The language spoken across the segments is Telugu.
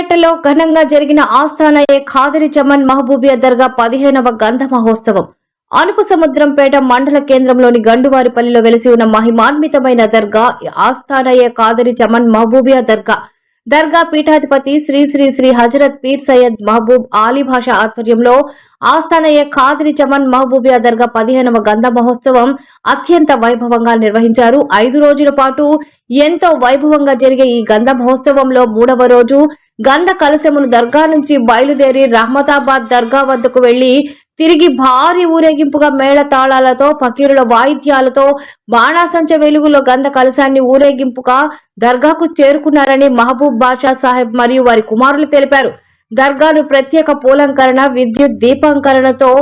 పేటలో ఘనంగా జరిగిన ఆస్థానయే ఖాదిరి చమన్ మహబూబియా దర్గా పదిహేనవ గంధ మహోత్సవం. అనుపు సముద్రంపేట మండల కేంద్రంలోని గండువారిపల్లిలో వెలిసి ఉన్న మహిమాన్వితమైన దర్గా ఆస్థానయే ఖాదిరి చమన్ మహబూబియా దర్గా. దర్గా పీఠాధిపతి శ్రీ శ్రీ శ్రీ హజరత్ పీర్ సయ్యద్ మహబూబ్ ఆలీ భాష ఆధ్వర్యంలో ఆస్థానయ్య ఖాదిరి చమన్ మహబూబియా దర్గా పదిహేనవ గంధ మహోత్సవం అత్యంత వైభవంగా నిర్వహించారు. ఐదు రోజుల పాటు ఎంతో వైభవంగా జరిగే ఈ గంధ మహోత్సవంలో మూడవ రోజు గంధ కలశమును దర్గా నుంచి బయలుదేరి రహమతాబాద్ దర్గా వద్దకు వెళ్ళి తిరిగి భారీ ఊరేగింపుగా మేళ తాళాలతో ఫకీరుల వాయిద్యాలతో బాణాసంచ వెలుగులో గంధ కలశాన్ని ఊరేగింపుగా దర్గాకు చేరుకున్నారని మహబూబ్ బాషా సాహెబ్ మరియు వారి కుమారులు తెలిపారు. దర్గాను ప్రత్యేక పూలంకరణ విద్యుత్ దీపాంకరణతో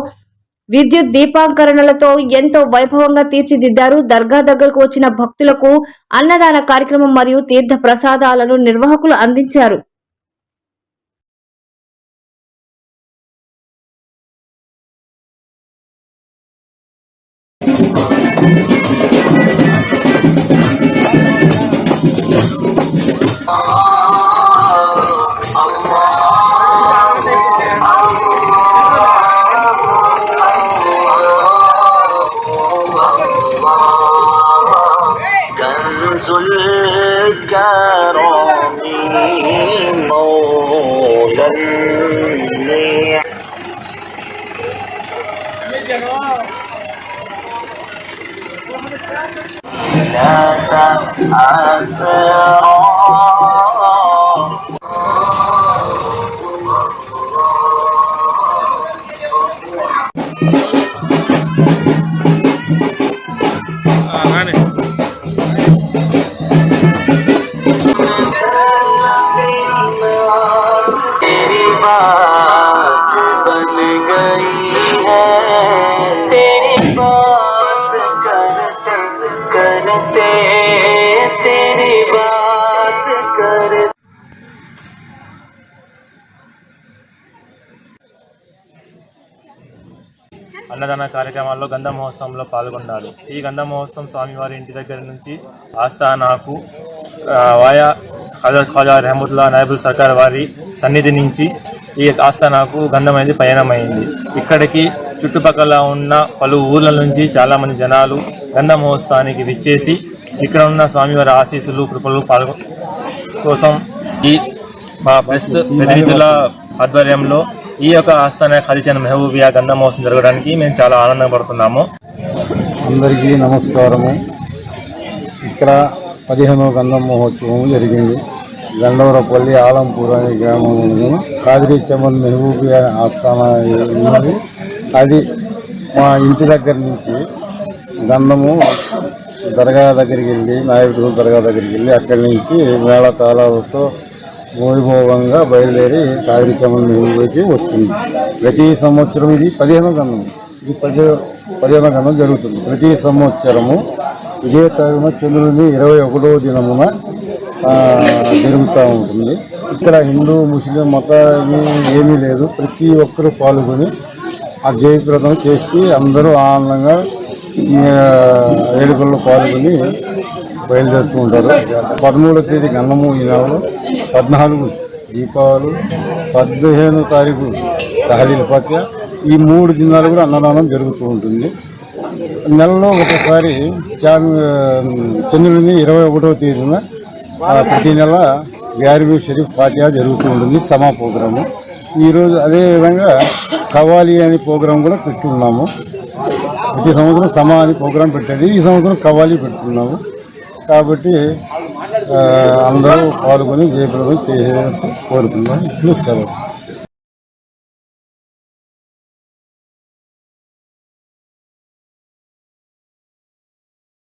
విద్యుత్ దీపాంకరణలతో ఎంతో వైభవంగా తీర్చిదిద్దారు. దర్గా దగ్గరకు వచ్చిన భక్తులకు అన్నదాన కార్యక్రమం మరియు తీర్థ ప్రసాదాలను నిర్వాహకులు అందించారు. Gracias, ¿no? مولى అన్నదాన కార్యక్రమాల్లో గంధ మహోత్సవంలో పాల్గొన్నారు. ఈ గంధ మహోత్సవం స్వామివారి ఇంటి దగ్గర నుంచి ఆస్థానాకు వాయా ఖజా ఖాజా రహమతుల్లా నాయబుల్ సర్కార్ వారి సన్నిధి నుంచి ఈ ఆస్థానాకు గంధం అనేది పయనమైంది. ఇక్కడికి చుట్టుపక్కల ఉన్న పలు ఊర్ల నుంచి చాలామంది జనాలు గంధ మహోత్సవానికి విచ్చేసి ఇక్కడ ఉన్న స్వామివారి ఆశీస్సులు కృపలు పాల్గొ కోసం ఈ మా ప్రెస్ ప్రతినిధుల ఆధ్వర్యంలో ఈ యొక్క ఆస్థాన ఖరీచన మెహబూబియా గంధ మహోత్సవం జరగడానికి మేము చాలా ఆనందపడుతున్నాము. అందరికీ నమస్కారము. ఇక్కడ పదిహేనవ గంధం మహోత్సవం జరిగింది. గండవరపల్లి ఆలంపూర్ అనే గ్రామంలో కాదిరి చమన్ మెహబూబియా ఆస్థాన ఉన్నది. అది మా ఇంటి దగ్గర నుంచి గంధము దర్గా దగ్గరికి వెళ్ళి నాయకుడు దర్గా దగ్గరికి వెళ్ళి అక్కడి నుంచి మేళతాళాలతో వైభవంగా బయలుదేరి కార్యక్రమం చమన్ వస్తుంది. ప్రతి సంవత్సరం ఇది పదిహేనో గణం ఇది పది పదిహేనో గణం జరుగుతుంది. ప్రతి సంవత్సరము ఇదే తారీఖున చంద్రుని ఇరవై ఒకటవ దినమున జరుగుతూ ఉంటుంది. ఇక్కడ హిందూ ముస్లిం మతాన్ని ఏమీ లేదు. ప్రతి ఒక్కరూ పాల్గొని ఆ జయప్రదం చేసి అందరూ ఆనందంగా వేడుకల్లో పాల్గొని బయలుదేరుతూ ఉంటారు. పదమూడవ తేదీ గన్నము ఈ నెలలో. పద్నాలుగు దీపావళి. పదిహేను తారీఖు తహలీల పత్య ఈ మూడు దినాలు కూడా అన్నదానం జరుగుతూ ఉంటుంది. నెలలో ఒకసారి చంద్రుని ఇరవై ఒకటవ తేదీన ప్రతి నెల గ్యారిబీ షరీఫ్ ఫాటియా జరుగుతూ ఉంటుంది. సమా ప్రోగ్రాము. ఈరోజు అదేవిధంగా కవాలి అనే ప్రోగ్రాం కూడా పెట్టున్నాము. ప్రతి సంవత్సరం సమా అని ప్రోగ్రాం పెట్టేది. ఈ సంవత్సరం కవాలి పెడుతున్నాము. కాబట్టి అందరూ పాల్గొని జయప్రదం చేసే కోరుతున్నాం ఇట్లు సెలవు